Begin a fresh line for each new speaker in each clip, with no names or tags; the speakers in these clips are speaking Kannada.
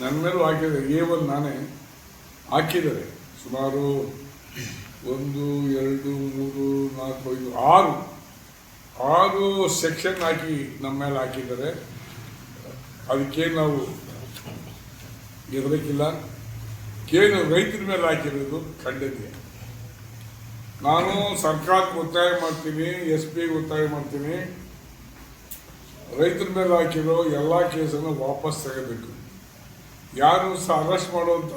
ನನ್ನ ಮೇಲೂ ಹಾಕಿದರೆ ಎ ಒನ್ ನಾನೇ ಹಾಕಿದ್ದಾರೆ. ಸುಮಾರು ಒಂದು, ಎರಡು, ಮೂರು, ನಾಲ್ಕು, ಐದು, ಆರು ಆರು ಸೆಕ್ಷನ್ ಹಾಕಿ ನಮ್ಮ ಮೇಲೆ ಹಾಕಿದ್ದಾರೆ. ಅದಕ್ಕೆ ನಾವು ಗೆಲ್ಲಬೇಕಿಲ್ಲ ಕೇನು ರೈತರ ಮೇಲೆ ಹಾಕಿರೋದು ಖಂಡನೀಯ. ನಾನು ಸರ್ಕಾರಕ್ಕೆ ಒತ್ತಾಯ ಮಾಡ್ತೀನಿ, ಎಸ್ ಪಿ ಒತ್ತಾಯ ಮಾಡ್ತೀನಿ. ರೈತರ ಮೇಲೆ ಹಾಕಿರೋ ಎಲ್ಲ ಕೇಸನ್ನು ವಾಪಸ್ ತೆಗೆಬೇಕು ಯಾರು ಸಹ ಅರೆಸ್ಟ್ ಮಾಡುವಂಥ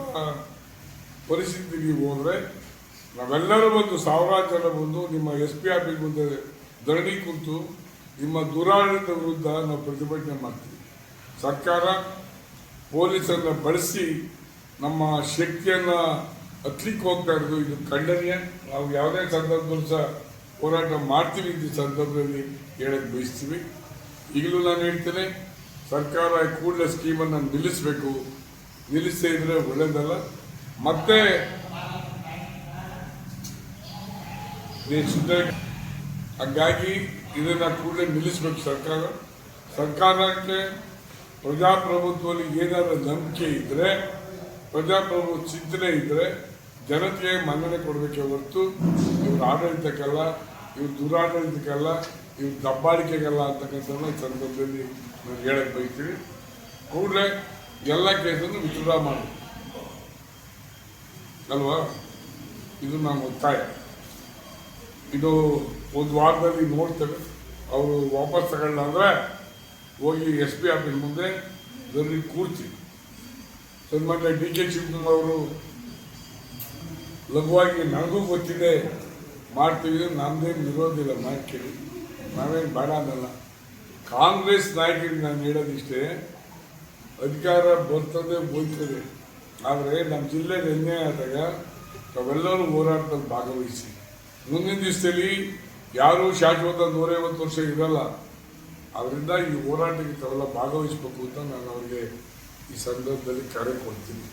ಪರಿಸ್ಥಿತಿಗೆ ಹೋದರೆ ನಾವೆಲ್ಲರೂ ಬಂದು ಸಾವಿರಾರು ಜನ ಬಂದು ನಿಮ್ಮ ಎಸ್ ಪಿ ಆಫೀಸ್ ಮುಂದೆ ಧರಣಿ ಕುಂತು ನಿಮ್ಮ ದುರಾಡಳಿತ ವಿರುದ್ಧ ನಾವು ಪ್ರತಿಭಟನೆ ಮಾಡ್ತೀವಿ. ಸರ್ಕಾರ ಪೊಲೀಸರನ್ನು ಬಳಸಿ ನಮ್ಮ ಶಕ್ತಿಯನ್ನು ಹತ್ಲಿಕ್ಕೆ ಹೋಗ್ತಾ ಇರೋದು ಇದು ಖಂಡನೀಯ. ನಾವು ಯಾವುದೇ ಸಂದರ್ಭದಲ್ಲೂ ಸಹ ಹೋರಾಟ ಮಾಡ್ತೀವಿ ಈ ಸಂದರ್ಭದಲ್ಲಿ ಹೇಳಕ್ಕೆ ಬಯಸ್ತೀವಿ. ಈಗಲೂ ನಾನು ಹೇಳ್ತೇನೆ, ಸರ್ಕಾರ ಕೂಡಲೇ ಸ್ಕೀಮನ್ನು ನಿಲ್ಲಿಸಬೇಕು. ನಿಲ್ಲಿಸದೇ ಇದ್ರೆ ಒಳ್ಳೇದಲ್ಲ. ಮತ್ತೆ ಹಂಗಾಗಿ ಇದನ್ನ ಕೂಡಲೇ ನಿಲ್ಲಿಸಬೇಕು ಸರ್ಕಾರ. ಸರ್ಕಾರಕ್ಕೆ ಪ್ರಜಾಪ್ರಭುತ್ವದಲ್ಲಿ ಏನಾದರೂ ನಂಬಿಕೆ ಇದ್ರೆ, ಪ್ರಜಾಪ್ರಭು ಚಿಂತನೆ ಇದ್ರೆ ಜನತೆಗೆ ಮನ್ನಣೆ ಕೊಡಬೇಕೆ ಹೊರತು ಇವ್ರ ಆಡಳಿತಕ್ಕಲ್ಲ, ಇವ್ರ ದುರಾಡಳಿತಕ್ಕಲ್ಲ, ಇವ್ರ ದಬ್ಬಾಳಿಕೆಗಲ್ಲ ಅಂತಕ್ಕಂಥ ಸಂದರ್ಭದಲ್ಲಿ ನಾವು ಹೇಳಕ್ ಬಯಸ್ತೀವಿ. ಕೂಡಲೇ ಎಲ್ಲ ಕೇಸನ್ನು ವಿತ್ಡ್ರಾ ಮಾಡಿ. ಅಲ್ವಾ? ಇದು ನಾನು ಒತ್ತಾಯ. ಇದು ಒಂದು ವಾರದಲ್ಲಿ ನೋಡ್ತೇವೆ. ಅವರು ವಾಪಸ್ ತಗೊಳ್ಳ ಅಂದರೆ ಹೋಗಿ ಎಸ್ ಪಿ ಆಫೀಸ್ ಮುಂದೆ ಇದರಲ್ಲಿ ಕೂರ್ತೀವಿ ಸನ್ಮಾನ್ಯ ಡಿ ಕೆ ಶಿವಕುಮಾರ್ ಅವರು ಲಘುವಾಗಿ ನನಗೂ ಗೊತ್ತಿದೆ. ಮಾಡ್ತೀವಿ ನಮ್ದೇನು ವಿರೋಧಿಲ್ಲ ಮಾಡ್ಕೇಳಿ ನಾವೇನು ಬೇಡ ಅನ್ನಲ್ಲ. ಕಾಂಗ್ರೆಸ್ ನಾಯಕರಿಗೆ ನಾನು ಹೇಳೋದಿಷ್ಟೇ ಅಧಿಕಾರ ಬರ್ತದೆ ಬೋಯ್ತದೆ ಆದರೆ ನಮ್ಮ ಜಿಲ್ಲೆಗೆ ಅನ್ಯಾಯ ಆದಾಗ ತಾವೆಲ್ಲರೂ ಹೋರಾಟದಲ್ಲಿ ಭಾಗವಹಿಸಿ. ಮುಂದಿನ ದಿವಸದಲ್ಲಿ ಯಾರೂ ಶಾಶ್ವತ ನೂರೈವತ್ತು ವರ್ಷ ಇರಲ್ಲ. ಅದರಿಂದ ಈ ಹೋರಾಟಕ್ಕೆ ತಾವೆಲ್ಲ ಭಾಗವಹಿಸಬೇಕು ಅಂತ ನಾನು ಅವರಿಗೆ ಈ ಸಂದರ್ಭದಲ್ಲಿ ಕರೆ ಕೊಡ್ತೀನಿ.